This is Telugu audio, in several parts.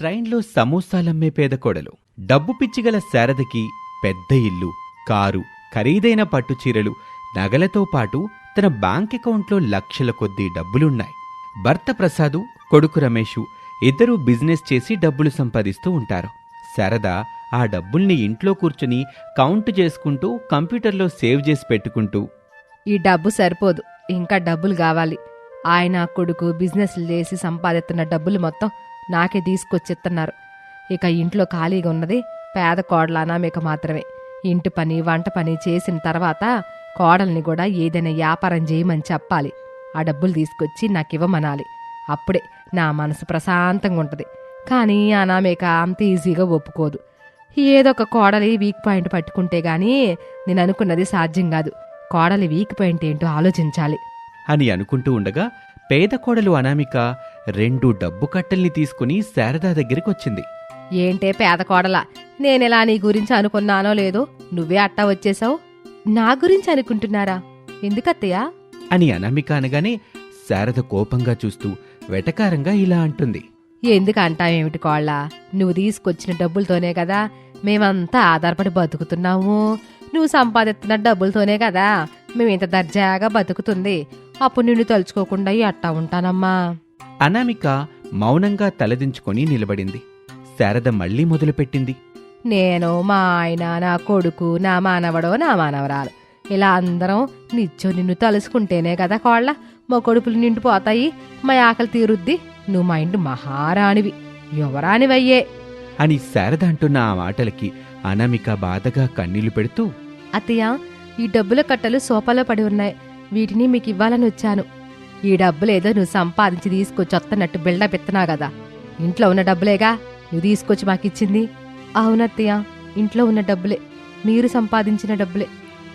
ట్రైన్లో సమోసాలమ్మే పేద కోడలు. డబ్బు పిచ్చిగల శారదకి పెద్ద ఇల్లు కారు ఖరీదైన పట్టుచీరలు నగలతో పాటు తన బ్యాంక్ అకౌంట్లో లక్షల కొద్దీ డబ్బులున్నాయి. భర్త ప్రసాదు కొడుకు రమేషు ఇద్దరూ బిజినెస్ చేసి డబ్బులు సంపాదిస్తూ ఉంటారు. శారద ఆ డబ్బుల్ని ఇంట్లో కూర్చుని కౌంట్ చేసుకుంటూ కంప్యూటర్లో సేవ్ చేసి పెట్టుకుంటూ ఈ డబ్బు సరిపోదు ఇంకా డబ్బులు కావాలి. ఆయన కొడుకు బిజినెస్లు చేసి సంపాదిస్తున్న డబ్బులు మొత్తం నాకే తీసుకొచ్చిస్తున్నారు ఇక ఇంట్లో ఖాళీగా ఉన్నది పేద కోడల అనామిక మాత్రమే. ఇంటి పని వంట పని చేసిన తర్వాత కోడల్ని కూడా ఏదైనా వ్యాపారం చేయమని చెప్పాలి. ఆ డబ్బులు తీసుకొచ్చి నాకు ఇవ్వమనాలి. అప్పుడే నా మనసు ప్రశాంతంగా ఉంటుంది. కానీ అనామేక అంత ఈజీగా ఒప్పుకోదు. ఏదో ఒక కోడలి వీక్ పాయింట్ పట్టుకుంటే గానీ నేను అనుకున్నది సాధ్యం కాదు. కోడలి వీక్ పాయింట్ ఏంటో ఆలోచించాలి. అని అనుకుంటూ ఉండగా పేద కోడలు అనామిక రెండు డబ్బు కట్టల్ని తీసుకుని శారదా దగ్గరికి వచ్చింది ఏంటే పేద కోడలా నేనెలా నీ గురించి అనుకున్నానో లేదో నువ్వే అట్టా వచ్చేసావు నా గురించి అనుకుంటున్నారా? ఎందుకత్తయ్యా? అని అనామిక అనగానే శారద కోపంగా చూస్తూ వెటకారంగా ఇలా అంటుంది. ఎందుకు అంటావేమిటి కోళ్ళ? నువ్వు తీసుకొచ్చిన డబ్బులతోనే కదా మేమంతా ఆధారపడి బతుకుతున్నాము. నువ్వు సంపాదిస్తున్న డబ్బులతోనే కదా మేము ఇంత దర్జాగా బతుకుతుంది. అప్పుడు నిన్ను తలుచుకోకుండా ఈ అట్టా ఉంటానమ్మా. అనామిక మౌనంగా తలదించుకొని నిలబడింది. శారద మళ్ళీ మొదలుపెట్టింది. నేను మా ఆయన నా కొడుకు నా మానవడో నా మానవరాలు. ఇలా అందరం నిత్యం నిన్ను తలుసుకుంటేనే కదా కోళ్ళ? మా కొడుకులు నిండిపోతాయి మా ఆకలి తీరుద్ది. నువ్వు మా ఇంటి మహారాణివి యువరానివయ్యే అని శారద అంటున్న ఆ మాటలకి అనామిక బాధగా కన్నీళ్ళు పెడుతూ అత్తయ్య ఈ డబ్బుల కట్టలు సోఫాలో పడి ఉన్నాయి. వీటిని మీకు ఇవ్వాలని వచ్చాను. ఈ డబ్బులేదో నువ్వు సంపాదించి తీసుకొచ్చి వస్తున్నట్టు బిల్డప్ ఎత్తనా కదా. ఇంట్లో ఉన్న డబ్బులేగా? నువ్వు తీసుకొచ్చి మాకిచ్చింది అవునత్తయ్య ఇంట్లో ఉన్న డబ్బులే. మీరు సంపాదించిన డబ్బులే.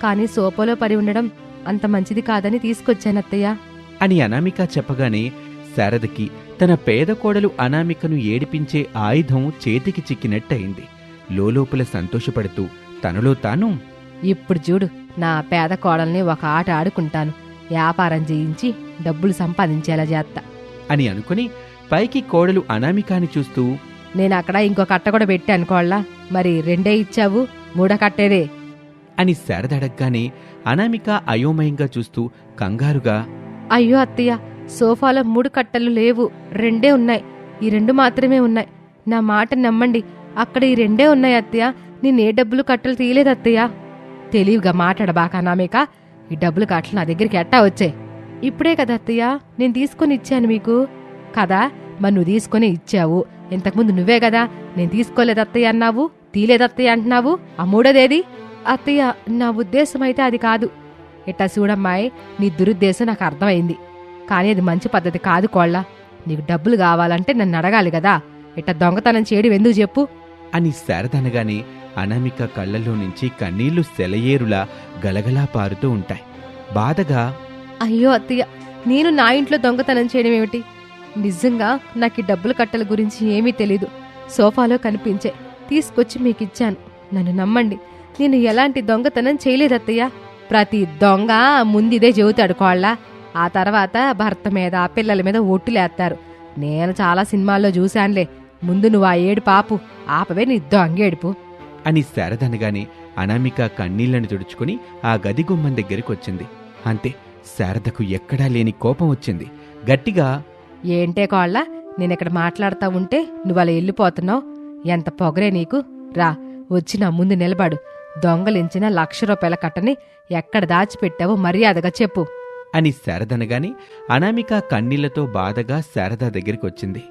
కానీ సోఫాలో పడి ఉండడం అంత మంచిది కాదని తీసుకొచ్చానత్తయ్య అని అనామిక చెప్పగానే శారదకి తన పేద కోడలు అనామికను ఏడిపించే ఆయుధం చేతికి చిక్కినట్టయింది. లోలోపల సంతోషపడుతూ తనలో తాను ఇప్పుడు చూడు నా పేద కోడల్ని ఒక ఆట ఆడుకుంటాను. వ్యాపారం చేయించి డబ్బులు సంపాదించేలా చేస్తా అని అనుకుని పైకి కోడలు అనామికాని చూస్తూ నేను అక్కడ ఇంకో కట్ట కూడా పెట్టాను కోళ్ళ. మరి రెండే ఇచ్చావు మూడో కట్టేదే. అని శారద అడగగానే అనామిక అయోమయంగా చూస్తూ కంగారుగా అయ్యో అత్తయ్య సోఫాలో మూడు కట్టలు లేవు రెండే ఉన్నాయి. ఈ రెండు మాత్రమే ఉన్నాయి. నా మాట నమ్మండి. అక్కడ ఈ రెండే ఉన్నాయి అత్తయ్య. నేను డబ్బులు కట్టలు తీయలేదు అత్తయ్య. తెలివిగా మాట్లాడబాక నామేక ఈ డబ్బులు కట్టలు నా దగ్గరికి ఎట్టా వచ్చాయి? ఇప్పుడే కదా అత్తయ్య నేను తీసుకొని ఇచ్చాను మీకు. కదా మరి నువ్వు తీసుకొని ఇచ్చావు. ఇంతకుముందు నువ్వే కదా నేను తీసుకోలేదు అత్తయ్య అన్నావు తీలేదు అత్తయ్య అంటున్నావు. ఆ మూడోదేది అత్తయ్య నా ఉద్దేశం అయితే అది కాదు. ఇట్టా చూడమ్మాయి నీ దురుద్దేశం నాకు అర్థమైంది. కానీ అది మంచి పద్ధతి కాదు కోళ్ళ. నీకు డబ్బులు కావాలంటే నన్ను అడగాలి కదా. ఇట్ట దొంగతనం చేయడం ఎందుకు చెప్పు? అని శారదనగానే అనామిక కళ్ళల్లో నుంచి కన్నీళ్ళు సెలయేరులా గలగలా పారుతూ ఉంటాయి. బాధగా అయ్యో అత్తయ్య నేను నా ఇంట్లో దొంగతనం చేయడం ఏమిటి? నిజంగా నాకు ఈ డబ్బుల కట్టల గురించి ఏమీ తెలీదు. సోఫాలో కనిపించే తీసుకొచ్చి మీకు ఇచ్చాను నన్ను నమ్మండి నేను ఎలాంటి దొంగతనం చేయలేదు అత్తయ్య. ప్రతి దొంగ ముందిదే చెబుతాడు కోళ్ళ. ఆ తర్వాత భర్త మీద పిల్లల మీద ఒట్టులేస్తారు నేను చాలా సినిమాల్లో చూశానులే. ముందు నువ్వు ఆ ఏడు పాపు ఆపవే నీ దొంగేడుపు అని శారద అనగానే అనామిక కన్నీళ్ళను తుడుచుకుని ఆ గది గుమ్మం దగ్గరికి వచ్చింది. అంతే శారదకు ఎక్కడా లేని కోపం వచ్చింది. గట్టిగా ఏంటే కోళ్ళ నేనిక్కడ మాట్లాడుతా ఉంటే నువ్వు అలా వెళ్ళిపోతున్నావు ఎంత పొగరే నీకు? రా వచ్చి నా ముందు నిలబడు. దొంగలించిన లక్ష రూపాయల కట్టని ఎక్కడ దాచిపెట్టావో మర్యాదగా చెప్పు. అని శారదనగానే అనామిక కన్నీళ్ళతో బాధగా శారద దగ్గరికి వచ్చింది.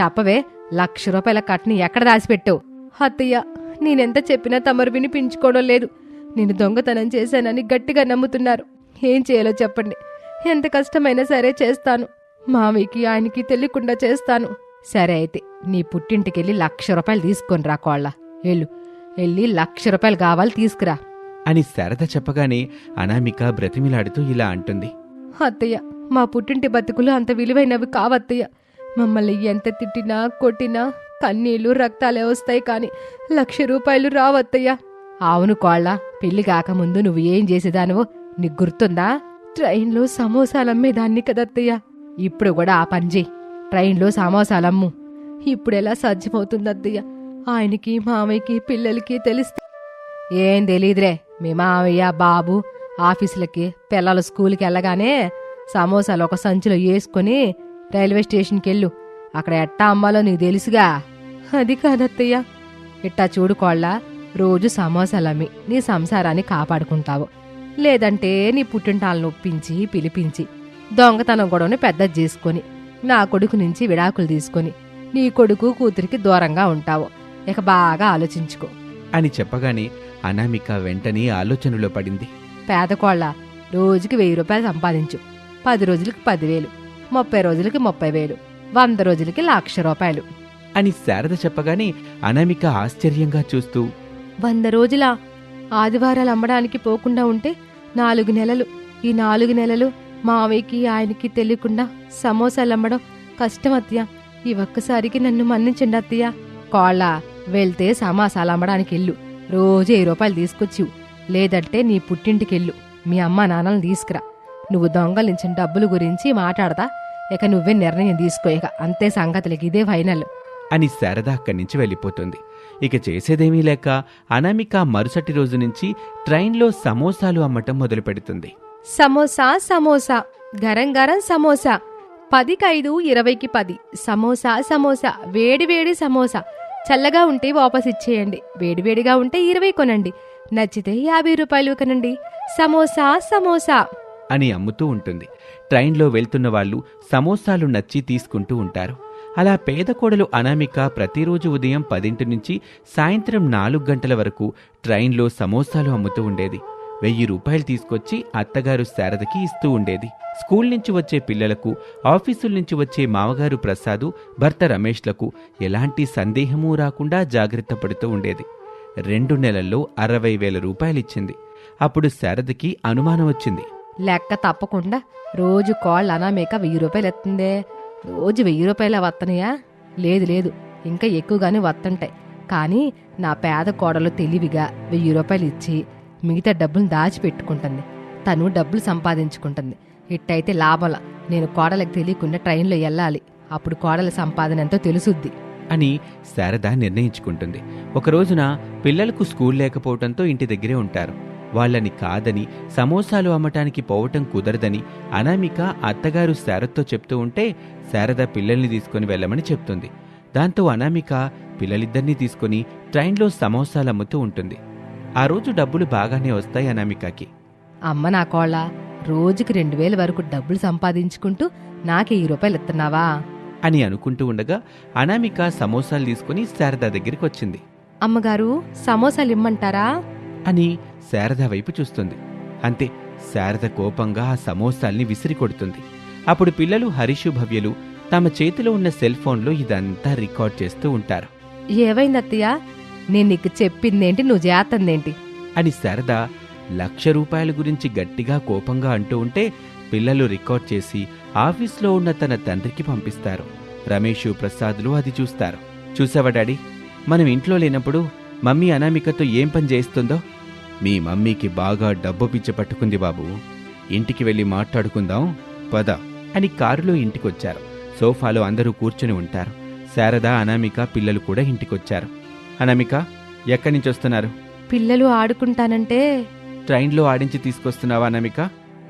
చెప్పవే లక్ష రూపాయల కట్టని ఎక్కడ దాచిపెట్టావు? అత్తయ్య నేనెంత చెప్పినా తమరు వినిపించుకోవడం లేదు. నేను దొంగతనం చేశానని గట్టిగా నమ్ముతున్నారు. ఏం చేయాలో చెప్పండి. ఎంత కష్టమైనా సరే చేస్తాను. మామయ్యకి ఆయనకి తెలియకుండా చేస్తాను. సరే అయితే నీ పుట్టింటికెళ్ళి లక్ష రూపాయలు తీసుకొని రా కోళ్ళ. వెళ్ళు. వెళ్ళి లక్ష రూపాయలు కావాలి తీసుకురా. అని శారద చెప్పగానే అనామిక బ్రతిమిలాడుతూ ఇలా అంటుంది. అత్తయ్య మా పుట్టింటి బతుకులు అంత విలువైనవి కావత్తయ్య. మమ్మల్ని ఎంత తిట్టినా కొట్టినా కన్నీళ్ళు రక్తాలే వస్తాయి కాని లక్ష రూపాయలు రావత్తయ్య. అవును కోళ్ళ పెళ్ళి కాకముందు నువ్వు ఏం చేసేదానివో నీకు గుర్తుందా? ట్రైన్లో సమోసాలమ్మేదాన్ని కదత్తయ్య. ఇప్పుడు కూడా ఆ పని చెయ్యి ట్రైన్లో సమోసాలమ్ము. ఇప్పుడెలా సాధ్యమవుతుంది అత్తయ్య ఆయనకి మామయ్యకి పిల్లలకి తెలిస్తే. ఏం తెలీదులే మీ మామయ్య బాబు ఆఫీసులకి పిల్లలు స్కూల్కి వెళ్ళగానే సమోసాలు ఒక సంచిలో వేసుకొని రైల్వే స్టేషన్కి వెళ్ళు అక్కడ ఎట్టా అమ్మాలో నీకు తెలుసుగా. అది కాదత్తయ్య. ఇట్టా చూడుకోళ్ళ రోజు సమోసాలమ్మి నీ సంసారాన్ని కాపాడుకుంటావు. లేదంటే నీ పుట్టింటాలను ఒప్పించి పిలిపించి దొంగతనం గొడవని పెద్దది చేసుకొని నా కొడుకు నుంచి విడాకులు తీసుకొని నీ కొడుకు కూతురికి దూరంగా ఉంటావు. ఇక బాగా ఆలోచించుకో. అని చెప్పగానే అనామిక వెంటనే ఆలోచనలో పడింది. పేదకోళ్ళ రోజుకి వెయ్యి రూపాయలు సంపాదించు. పది రోజులకి పదివేలు ముప్పై రోజులకి ముప్పై వేలు వంద రోజులకి లక్ష రూపాయలు. అని శారద చెప్పగానే అనామిక ఆశ్చర్యంగా చూస్తూ వంద రోజుల ఆదివారాలు అమ్మడానికి పోకుండా ఉంటే నాలుగు నెలలు. ఈ నాలుగు నెలలు మావయ్యకి ఆయనకి తెలియకుండా సమోసాలు అమ్మడం కష్టం అత్తయ్య. ఈ ఒక్కసారికి నన్ను మన్నించండి అత్తయ్య. కోళ్ళ వెళ్తే సమోసాలు అమ్మడానికి వెళ్ళు. రోజు వెయ్యి రూపాయలు తీసుకొచ్చివు. లేదంటే నీ పుట్టింటికెళ్ళు మీ అమ్మ నాన్నలను తీసుకురా. నువ్వు దొంగలించిన డబ్బుల గురించి మాట్లాడతా. ఇక నువ్వే నిర్ణయం తీసుకో. ఇక అంతే సంగతులకి ఇదే ఫైనల్. అని శారద అక్కడి నుంచి వెళ్ళిపోతుంది. ఇక చేసేదేమీ లేక అనామిక మరుసటి రోజు నుంచి ట్రైన్లో సమోసాలు అమ్మటం మొదలు పెడుతుంది సమోసా సమోసా గరం గరం సమోసా పదికి ఐదు ఇరవైకి పది సమోసా సమోసా వేడి వేడి సమోసా. చల్లగా ఉంటే వాపస్ ఇచ్చేయండి వేడివేడిగా ఉంటే ఇరవై కొనండి నచ్చితే యాభై రూపాయలు కొనండి. సమోసా సమోసా. అని అమ్ముతూ ఉంటుంది. ట్రైన్లో వెళ్తున్న వాళ్ళు సమోసాలు నచ్చి తీసుకుంటూ ఉంటారు. అలా పేద కోడలు అనామిక ప్రతిరోజు ఉదయం పదింటి నుంచి సాయంత్రం నాలుగు గంటల వరకు ట్రైన్లో సమోసాలు అమ్ముతూ ఉండేది. వెయ్యి రూపాయలు తీసుకొచ్చి అత్తగారు శారదకి ఇస్తూ ఉండేది. స్కూల్ నుంచి వచ్చే పిల్లలకు ఆఫీసుల నుంచి వచ్చే మామగారు ప్రసాదు భర్త రమేష్లకు ఎలాంటి సందేహమూ రాకుండా జాగ్రత్త పడుతూ ఉండేది. రెండు నెలల్లో అరవై వేల రూపాయలిచ్చింది అప్పుడు శారదకి అనుమానం వచ్చింది. లెక్క తప్పకుండా రోజు కాళ్ళు అనామేక వెయ్యి రూపాయలు ఎత్తుందే? రోజు వెయ్యి రూపాయల వత్తనయా లేదు లేదు. ఇంకా ఎక్కువగానే వత్తుంటాయి. కానీ నా పేద కోడలు తెలివిగా వెయ్యి రూపాయలు ఇచ్చి మిగతా డబ్బులు దాచిపెట్టుకుంటుంది. తను డబ్బులు సంపాదించుకుంటుంది. ఇట్టయితే లాభంలా. నేను కోడలకు తెలియకుండా ట్రైన్లో వెళ్ళాలి. అప్పుడు కోడల సంపాదన ఎంతో తెలుసుద్ది. అని శారద నిర్ణయించుకుంటుంది. ఒక రోజున పిల్లలకు స్కూల్ లేకపోవడంతో ఇంటి దగ్గరే ఉంటారు. వాళ్ళని కాదని సమోసాలు అమ్మటానికి పోవటం కుదరదని అనామిక అత్తగారు శారదతో చెప్తూ ఉంటే శారద పిల్లల్ని తీసుకుని వెళ్ళమని చెప్తుంది. దాంతో అనామిక పిల్లలిద్దరినీ తీసుకుని ట్రైన్లో సమోసాలు అమ్ముతూ ఉంటుంది. ఆ రోజు డబ్బులు బాగానే వస్తాయి అనామికకి. అమ్మ నా కోళ్ళ రోజుకి రెండు వేల వరకు డబ్బులు సంపాదించుకుంటూ నాకే ఈ రూపాయలు ఇస్తున్నావా? అని అనుకుంటూ ఉండగా అనామిక సమోసాలు తీసుకుని శారద దగ్గరికి వచ్చింది. అమ్మగారు సమోసాలు ఇమ్మంటారా? అని శారద వైపు చూస్తుంది. అంతే శారద కోపంగా ఆ సమోసాల్ని విసిరి కొడుతుంది. అప్పుడు పిల్లలు హరీషు భవ్యలు తమ చేతిలో ఉన్న సెల్ ఫోన్లో ఇదంతా రికార్డ్ చేస్తూ ఉంటారు. ఏవైంది అత్తయ్య నేను నీకు చెప్పిందేంటి నువ్వు చేతందేంటి? అని శారద లక్ష రూపాయల గురించి గట్టిగా కోపంగా అంటూ ఉంటే పిల్లలు రికార్డ్ చేసి ఆఫీస్లో ఉన్న తన తండ్రికి పంపిస్తారు. రమేషు ప్రసాద్లు అది చూస్తారు. చూసావా డాడీ? మనం ఇంట్లో లేనప్పుడు మమ్మీ అనామికతో ఏం పని చేస్తుందో మీ మమ్మీకి బాగా డబ్బు పిచ్చ పట్టుకుంది బాబు. ఇంటికి వెళ్ళి మాట్లాడుకుందాం పద అని కారులో ఇంటికొచ్చారు. సోఫాలో అందరూ కూర్చుని ఉంటారు. శారద అనామిక పిల్లలు కూడా ఇంటికొచ్చారు. అనామిక ఎక్కడి నుంచి వస్తున్నారు? పిల్లలు ఆడుకుంటానంటే ట్రైన్లో ఆడించి తీసుకొస్తున్నావా అనామిక?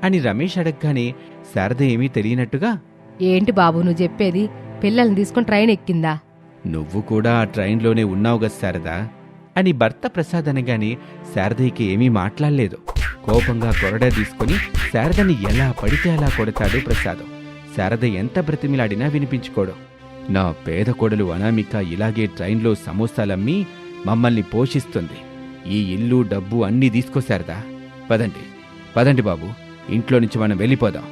అని రమేష్ అడగగానే శారద ఏమీ తెలియనట్టుగా ఏంటి బాబు నువ్వు చెప్పేది? పిల్లల్ని తీసుకొని ట్రైన్ ఎక్కిందా? నువ్వు కూడా ఆ ట్రైన్లోనే ఉన్నావు కదా శారదా. అని భర్త ప్రసాద్ అనగానే శారదయ్యకి ఏమీ మాట్లాడలేదు. కోపంగా కొరడా తీసుకుని శారదని ఎలా పడితే అలా కొడతాడు ప్రసాద్. శారద ఎంత బ్రతిమిలాడినా వినిపించుకోడు. నా పేద కొడలు అనామిక ఇలాగే ట్రైన్లో సమోసాలమ్మి మమ్మల్ని పోషిస్తుంది. ఈ ఇల్లు డబ్బు అన్నీ తీసుకోశారదా పదండి పదండి బాబు ఇంట్లో నుంచి మనం వెళ్ళిపోదాం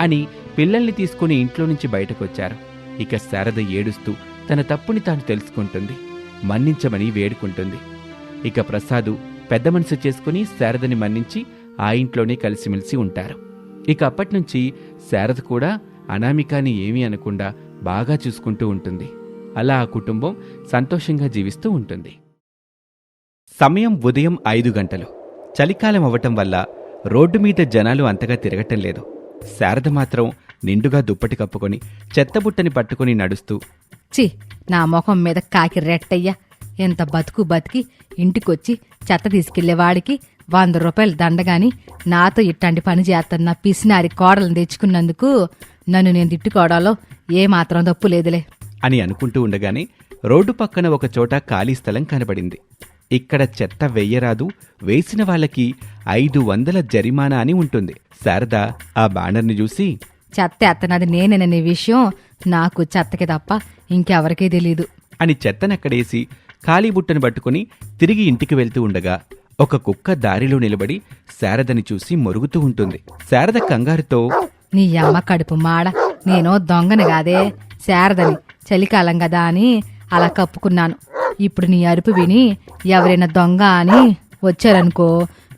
అని పిల్లల్ని తీసుకుని ఇంట్లో నుంచి బయటకొచ్చారు. ఇక శారద ఏడుస్తూ తన తప్పుని తాను తెలుసుకుంటుంది. మన్నించమని వేడుకుంటుంది. ఇక ప్రసాదు పెద్ద మనసు చేసుకుని శారదని మన్నించి ఆ ఇంట్లోనే కలిసిమెలిసి ఉంటారు. ఇక అప్పటినుంచి శారద కూడా అనామికాని ఏమీ అనకుండా బాగా చూసుకుంటూ ఉంటుంది. అలా ఆ కుటుంబం సంతోషంగా జీవిస్తూ ఉంటుంది. సమయం ఉదయం ఐదు గంటలు. చలికాలం అవ్వటం వల్ల రోడ్డు మీద జనాలు అంతగా తిరగటం లేదు. శారద మాత్రం నిండుగా దుప్పటి కప్పుకొని చెత్తబుట్టని పట్టుకుని నడుస్తూ చి నా ముఖం మీద కాకి రెట్టయ్యా. ఎంత బతుకు బతికి ఇంటికొచ్చి చెత్త తీసుకెళ్ళేవాడికి వంద రూపాయలు దండగాని నాతో ఇట్లాంటి పని చేస్తున్న పిసినారి కోడలను తెచ్చుకున్నందుకు నన్ను నేను తిట్టుకోవడంలో ఏమాత్రం తప్పు లేదులే. అని అనుకుంటూ ఉండగానే రోడ్డు పక్కన ఒక చోట ఖాళీ స్థలం కనబడింది. ఇక్కడ చెత్త వెయ్యరాదు వేసిన వాళ్ళకి ఐదు వందల జరిమానా అని ఉంటుంది. శారద ఆ బ్యానర్ని చూసి చెత్త ఎత్తనది నేనేననే విషయం నాకు చెత్తకి తప్ప ఇంకెవరికీ తెలీదు. అని చెత్తనక్కడేసి ఖాళీ బుట్టను పట్టుకుని తిరిగి ఇంటికి వెళ్తూ ఉండగా ఒక కుక్క దారిలో నిలబడి శారదని చూసి మొరుగుతూ ఉంటుంది. శారద కంగారుతో నీ అమ్మ కడుపు మాడ నేను దొంగని కాదే శారదని చలికాలం కదా అని అలా కప్పుకున్నాను. ఇప్పుడు నీ అరుపు విని ఎవరైనా దొంగ అని వచ్చారనుకో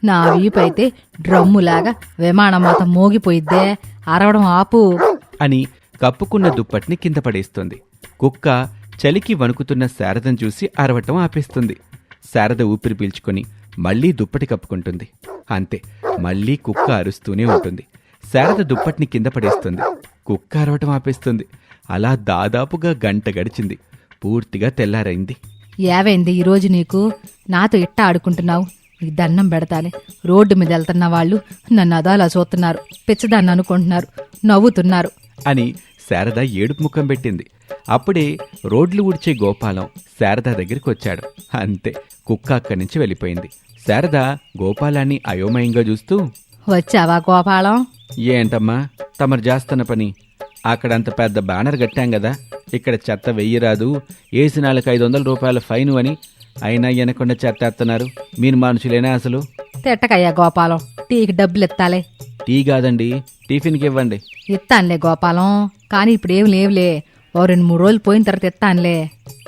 నా వీపు అయితే డ్రమ్ములాగా విమానం మొత్తం మోగిపోయిద్దే అరవడం ఆపు. అని కప్పుకున్న దుప్పటిని కింద పడేస్తుంది. కుక్క చలికి వణుకుతున్న శారదను చూసి అరవటం ఆపేస్తుంది. శారద ఊపిరి పీల్చుకొని మళ్ళీ దుప్పటి కప్పుకుంటుంది. అంతే మళ్ళీ కుక్క అరుస్తూనే ఉంటుంది. శారద దుప్పటిని కింద పడేస్తుంది. కుక్క అరవటం ఆపేస్తుంది. అలా దాదాపుగా గంట గడిచింది. పూర్తిగా తెల్లారైంది. ఏవైంది ఈరోజు నీకు? నాతో ఇట్ట ఆడుకుంటున్నావు? నీకు దండం పెడతానే. రోడ్డు మీద వెళ్తున్న వాళ్ళు నన్ను అదాలా చూస్తున్నారు పిచ్చదాన్ని అనుకుంటున్నారు నవ్వుతున్నారు. అని శారద ఏడుపు ముఖం పెట్టింది. అప్పుడే రోడ్లు ఊడ్చే గోపాలం శారద దగ్గరికి వచ్చాడు. అంతే కుక్క అక్కడి నుంచి వెళ్ళిపోయింది. శారద గోపాలాన్ని అయోమయంగా చూస్తూ వచ్చావా గోపాలం? ఏంటమ్మా తమరు చేస్తున్న పని? అక్కడ అంత పెద్ద బ్యానర్ కట్టాం కదా ఇక్కడ చెత్త వెయ్యరాదు ఏసి నాలుగు ఐదు వందల రూపాయల ఫైను అని అయినా వెనకుండా చెత్త ఎత్తన్నారు మీరు మనుషులేనా అసలు? తిట్టకయ్యా గోపాలం టీకి డబ్బులు ఇత్తాలే టీ కాదండి టిఫిన్కి ఇవ్వండి ఇత్తానులే గోపాలం కానీ ఇప్పుడు ఏం లేవులే. ఓ రెండు మూడు రోజులు పోయిన తర్వాత ఇత్తానులే.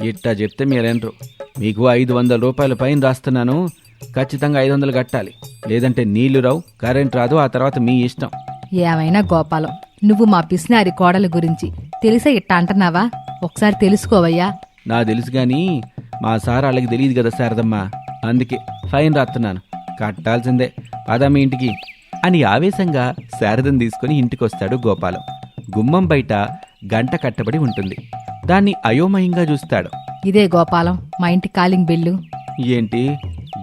ఇట్టా చెప్తే మీరేంట్రు మీకు ఐదు వందల రూపాయల పైన రాస్తున్నాను ఖచ్చితంగా ఐదు వందలు కట్టాలి. లేదంటే నీళ్ళు రావు కరెంట్ రాదు ఆ తర్వాత మీ ఇష్టం. ఏమైనా గోపాలం నువ్వు మా పిసినారి కోడల గురించి తెలిసే ఇట్ట అంటున్నావా? ఒకసారి తెలుసుకోవయ్యా. నా తెలుసు కానీ మా సార్ వాళ్ళకి తెలియదు కదా శారదమ్మా. అందుకే ఫైన్ రాస్తున్నాను కట్టాల్సిందే. పదా మీ ఇంటికి. అని ఆవేశంగా శారదను తీసుకుని ఇంటికొస్తాడు గోపాలం. గుమ్మం బయట గంట కట్టబడి ఉంటుంది. దాన్ని అయోమయంగా చూస్తాడు. ఇదే గోపాలం మా ఇంటి కాలింగ్ బిల్లు. ఏంటి?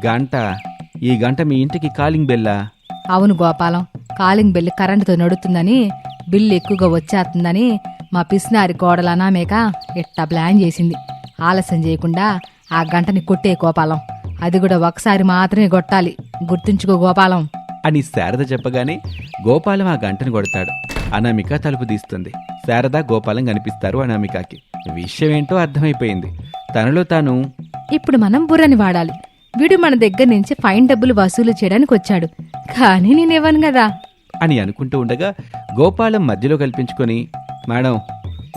గంట? ఈ గంట మీ ఇంటికి కాలింగ్ బెల్లా? అవును గోపాలం కాలింగ్ బిల్లు కరెంటుతో నడుతుందని బిల్లు ఎక్కువగా వచ్చేస్తుందని మా పిసినారి కోడల అనామేక ఇట్టా ప్లాన్ చేసింది. ఆలస్యం చేయకుండా ఆ గంటని కొట్టే గోపాలం. అది కూడా ఒకసారి మాత్రమే కొట్టాలి. గుర్తుంచుకో గోపాలం. అని శారద చెప్పగానే గోపాలం ఆ గంటను కొడతాడు. అనామిక తలుపు తీస్తుంది. శారద గోపాలం కనిపిస్తారు అనామికకి. విషయం ఏంటో అర్థమైపోయింది. తనలో తాను ఇప్పుడు మనం బుర్రని వాడాలి. వీడు మన దగ్గర నుంచి ఫైన్ డబ్బులు వసూలు చేయడానికి వచ్చాడు. కానీ నేనేవను కదా అని అనుకుంటూ ఉండగా గోపాలం మధ్యలో కల్పించుకొని మేడం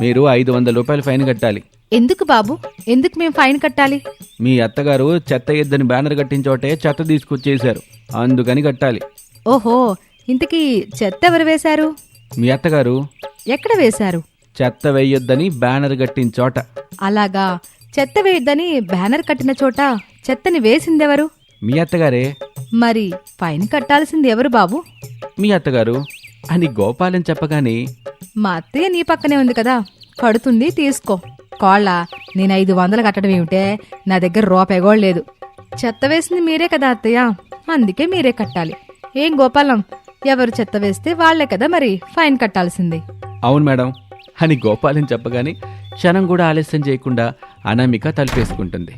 మీరు ఐదు వందల రూపాయలు ఫైన్ కట్టాలి. ఎందుకు బాబు? ఎందుకు మేము ఫైన్ కట్టాలి? మీ అత్తగారు చెత్త ఎద్దని బ్యానర్ కట్టించోటే చెత్త తీసుకొచ్చేశారు. అందుకని కట్టాలి. ఓహో ఇంతకీ చెత్త ఎవరు వేశారు? మీ అత్తగారు? ఎక్కడ వేశారు? చెత్త వేయొద్దని బ్యానర్ కట్టించోట అలాగా చెత్త వేయద్దని బ్యానర్ కట్టిన చోట చెత్తని వేసిందెవరు? మీ అత్తగారే? మరి ఫైన్ కట్టాల్సింది ఎవరు బాబు? మీ అత్తగారు? అని గోపాలం చెప్పగానే మా అత్తయ్య నీ పక్కనే ఉంది కదా కడుతుంది తీసుకో. కోళ్ళ నేను ఐదు వందలు కట్టడం ఏమిటే? నా దగ్గర రూపాయి లేదు. చెత్త వేసింది మీరే కదా అత్తయ్య అందుకే మీరే కట్టాలి. ఏం గోపాలం ఎవరు చెత్త వేస్తే వాళ్ళే కదా మరి ఫైన్ కట్టాల్సింది. అవును మేడం అని గోపాలం చెప్పగానే క్షణం కూడా ఆలస్యం చేయకుండా అనామిక తలుపేసుకుంటుంది.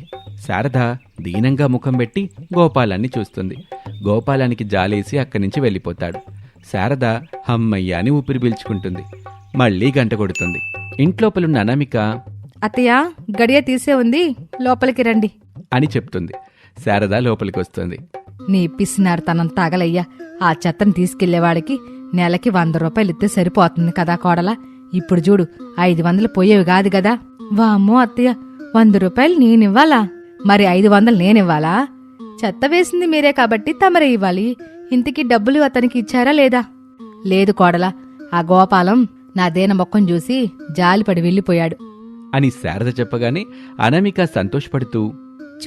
శారద దీనంగా ముఖం పెట్టి గోపాలాన్ని చూస్తుంది. గోపాలానికి జాలేసి అక్కడి నుంచి వెళ్ళిపోతాడు. శారద హమ్మయ్య అని ఊపిరి పీల్చుకుంటుంది. మళ్ళీ గంట కొడుతుంది. ఇంట్లోపలున్న అనామిక అత్తయ్య గడియ తీసే ఉంది లోపలికి రండి. అని చెప్తుంది. శారద లోపలికి వస్తుంది నీ పిసినారుతనం తగలయ్యా. ఆ చెత్తను తీసుకెళ్ళేవాడికి నెలకి వంద రూపాయలు ఇస్తే సరిపోతుంది కదా కోడలా. ఇప్పుడు చూడు ఐదు వందలు పోయేవి కాదు కదా. వామ్మో అత్తయ్య వంద రూపాయలు నేనివ్వాలా? మరి ఐదు వందలు నేనివ్వాలా? చెత్త వేసింది మీరే కాబట్టి తమరే ఇవ్వాలి. ఇంతకీ డబ్బులు అతనికి ఇచ్చారా లేదా? లేదు కోడలా ఆ గోపాలం నా దేన మొక్కం చూసి జాలిపడి వెళ్ళిపోయాడు. అని శారద చెప్పగానే అనామిక సంతోషపడుతూ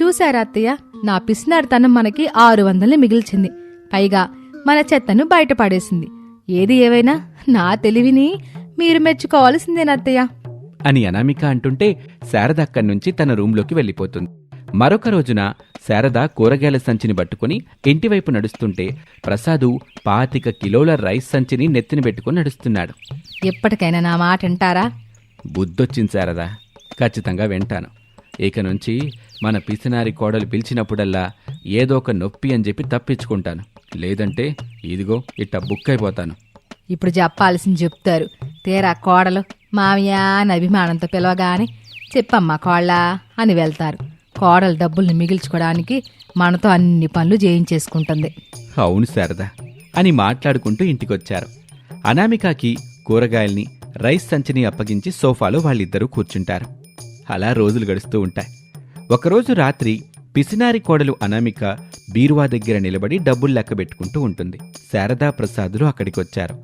చూశారా అత్తయ్య నా పిసినారితనం మనకి ఆరు వందల్ని మిగిల్చింది. పైగా మన చెత్తను బయటపడేసింది ఏది ఏవైనా నా తెలివిని మీరు మెచ్చుకోవాల్సిందేనత్తయ్య అని అనామిక అంటుంటే శారద అక్కడి నుంచి తన రూంలోకి వెళ్ళిపోతుంది. మరొక రోజున శారద కూరగాయల సంచిని పట్టుకుని ఇంటివైపు నడుస్తుంటే ప్రసాదు పాతిక కిలోల రైస్ సంచిని నెత్తిన పెట్టుకుని నడుస్తున్నాడు. ఎప్పటికైనా నా మాట వింటారా? బుద్ధొచ్చింది శారదా. ఖచ్చితంగా వింటాను. ఇక నుంచి మన పిసినారి కోడలు పిలిచినప్పుడల్లా ఏదో ఒక నొప్పి అని చెప్పి తప్పించుకుంటాను. లేదంటే ఇదిగో ఇట్ట బుక్ అయిపోతాను. ఇప్పుడు చెప్పాల్సింది చెప్తారు. తీరా కోడలు మామయ్య అని అభిమానంతో పిలవగానే చెప్పమ్మా కోళ్ళ అని వెళ్తారు. కోడలు డబ్బుల్ని మిగిల్చుకోవడానికి మనతో అన్ని పనులు చేయించేసుకుంటుంది. అవును శారదా అని మాట్లాడుకుంటూ ఇంటికొచ్చారు. అనామికకి కూరగాయల్ని రైస్ సంచిని అప్పగించి సోఫాలో వాళ్ళిద్దరూ కూర్చుంటారు. అలా రోజులు గడుస్తూ ఉంటాయి. ఒకరోజు రాత్రి పిసినారి కోడలు అనామిక బీరువా దగ్గర నిలబడి డబ్బులు లెక్క పెట్టుకుంటూ ఉంటుంది. శారదా ప్రసాదులు అక్కడికొచ్చారు.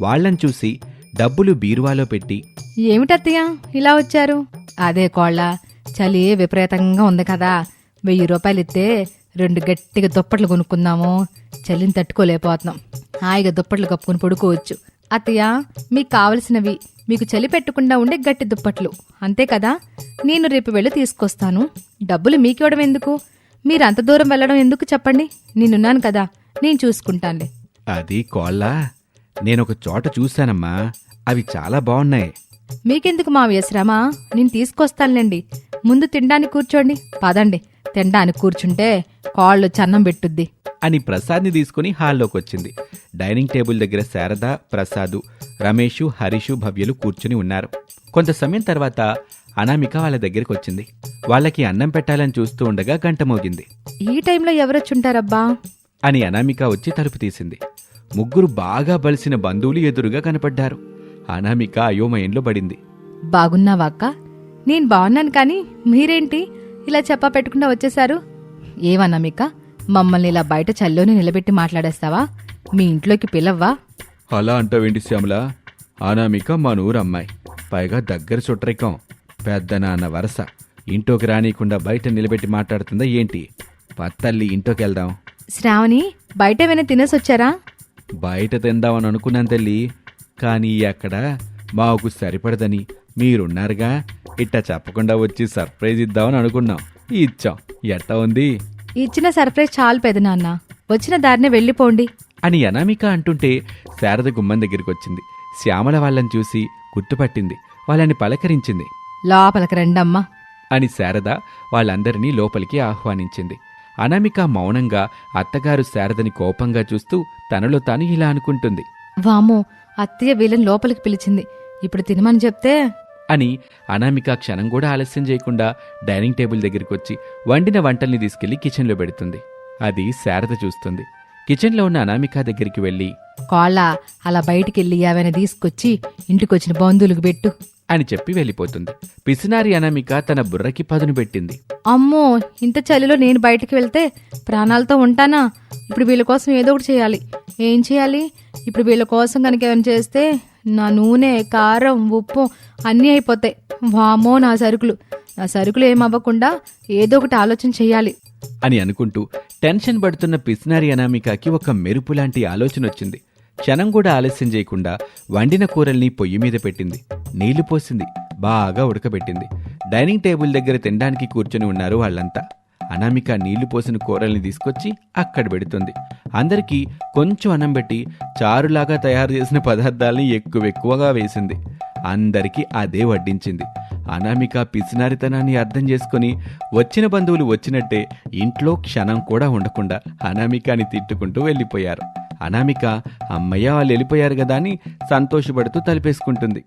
వాళ్ళని చూసి డబ్బులు బీరువాలో పెట్టి ఏమిటత్తయ్య ఇలా వచ్చారు? అదే కోళ్ళ చలి విపరీతంగా ఉంది కదా. వెయ్యి రూపాయలు ఇస్తే రెండు గట్టిగా దుప్పట్లు కొనుక్కుందాము. చలిని తట్టుకోలేకపోతున్నాం. హాయిగా దుప్పట్లు కప్పుకుని పడుకోవచ్చు. అత్తయ్య మీకు కావలసినవి మీకు చలి పెట్టకుండా ఉండే గట్టి దుప్పట్లు. అంతే కదా? నేను రేపు వెళ్ళి తీసుకొస్తాను. డబ్బులు మీకివ్వడం ఎందుకు? మీరు అంత దూరం వెళ్ళడం ఎందుకు చెప్పండి? నేనున్నాను కదా. నేను చూసుకుంటానులే. అది కోళ్ళ. నేనొక చోట చూశానమ్మా. అవి చాలా బాగున్నాయి మీకెందుకు మా శ్రమ? నేను తీసుకొస్తానులేండి. ముందు తినడానికి కూర్చోండి. పదండి. తినడానికి కూర్చుంటే కాళ్ళు చన్నం పెట్టుద్ది. అని ప్రసాద్ని తీసుకుని హాల్లోకి వచ్చింది డైనింగ్ టేబుల్ దగ్గర శారద ప్రసాదు రమేషు హరీషు భవ్యలు కూర్చుని ఉన్నారు. కొంత సమయం తర్వాత అనామిక వాళ్ళ దగ్గరికి వచ్చింది వాళ్ళకి అన్నం పెట్టాలని చూస్తూ ఉండగా గంట మోగింది. ఈ టైంలో ఎవరొచ్చుంటారబ్బా? అని అనామిక వచ్చి తలుపు తీసింది. ముగ్గురు బాగా బలిసిన బంధువులు ఎదురుగా కనపడ్డారు. అనామిక అయోమయంలో పడింది. బాగున్నావా అక్క నేను బాగున్నాను కానీ మీరేంటి ఇలా చెప్పా పెట్టకుండా వచ్చేశారు? ఏమన్నా మీక మమ్మల్ని ఇలా బయట చల్లోని నిలబెట్టి మాట్లాడేస్తావా? మీ ఇంట్లోకి పిలవ్వా? అలా అంటావేంటి శ్యామల? అనామిక మా నూరు అమ్మాయి పైగా దగ్గర చుట్టరికం పెద్ద నాన్న వరస. ఇంట్లోకి రానీయకుండా బయట నిలబెట్టి మాట్లాడుతుందా ఏంటి? పత్తల్లి ఇంట్లోకి వెళ్దాం. శ్రావణి బయట ఏమైనా తినేసొచ్చారా? బయట తిందామని అనుకున్నాను తల్లి. కానీ అక్కడ మాకు సరిపడదని మీరున్నారుగా? ఇట్టా చెప్పకుండా వచ్చి సర్ప్రైజ్ ఇద్దామని అనుకున్నాం. ఇచ్చాం. ఎట్టా ఉంది? ఇచ్చిన సర్ప్రైజ్ చాలు పెదనాన్న వచ్చిన దారినే వెళ్ళిపోండి. అని అనామిక అంటుంటే శారద గుమ్మం దగ్గరికి వచ్చింది. శ్యామల వాళ్ళని చూసి గుర్తుపట్టింది. వాళ్ళని పలకరించింది. లోపలికి రండమ్మా. అని శారద వాళ్ళందరినీ లోపలికి ఆహ్వానించింది. అనామిక మౌనంగా అత్తగారు శారదని కోపంగా చూస్తూ తనలో తాను ఇలా అనుకుంటుంది. వామో అత్తయ్య వీళ్ళని లోపలికి పిలిచింది. ఇప్పుడు తినమని చెప్తే? అని అనామిక క్షణం కూడా ఆలస్యం చేయకుండా డైనింగ్ టేబుల్ దగ్గరికి వచ్చి వండిన వంటల్ని తీసుకెళ్ళి కిచెన్లో పెడుతుంది. అది శారద చూస్తుంది. కిచెన్లో ఉన్న అనామిక దగ్గరికి వెళ్ళి కోళ్ళ అలా బయటికెళ్ళి ఏమైనా తీసుకొచ్చి ఇంటికొచ్చిన బంధువులకు పెట్టు. అని చెప్పి వెళ్ళిపోతుంది. పిసినారి అనామిక తన బుర్రకి పదును పెట్టింది. అమ్మో ఇంత చలిలో నేను బయటికి వెళ్తే ప్రాణాలతో ఉంటానా? ఇప్పుడు వీళ్ళ కోసం ఏదో ఒకటి చేయాలి. ఏం చేయాలి? ఇప్పుడు వీళ్ళ కోసం కనుక ఏమైనా చేస్తే నా నూనె కారం ఉప్పు అన్నీ అయిపోతాయి. వామో నా సరుకులు. నా సరుకులు ఏం అవ్వకుండా ఏదో ఒకటి ఆలోచన చేయాలి. అని అనుకుంటూ టెన్షన్ పడుతున్న పిసినారి అనామికకి ఒక మెరుపు లాంటి ఆలోచన వచ్చింది. క్షణం కూడా ఆలస్యం చేయకుండా వండిన కూరల్ని పొయ్యి మీద పెట్టింది. నీళ్ళు పోసింది. బాగా ఉడకబెట్టింది. డైనింగ్ టేబుల్ దగ్గర తినడానికి కూర్చొని ఉన్నారు వాళ్ళంతా. అనామిక నీళ్ళు పోసిన కూరల్ని తీసుకొచ్చి అక్కడ పెడుతుంది. అందరికీ కొంచెం అన్నం పెట్టి చారులాగా తయారు చేసిన పదార్థాలని ఎక్కువ ఎక్కువగా వేసింది. అందరికీ అదే వడ్డించింది. అనామిక పిసినారితనాన్ని అర్థం చేసుకుని వచ్చిన బంధువులు వచ్చినట్టే ఇంట్లో క్షణం కూడా ఉండకుండా అనామికాని తిట్టుకుంటూ వెళ్ళిపోయారు. అనామిక అమ్మయ్య వాళ్ళు వెళ్ళిపోయారు కదా అని సంతోషపడుతూ తలిపేసుకుంటుంది.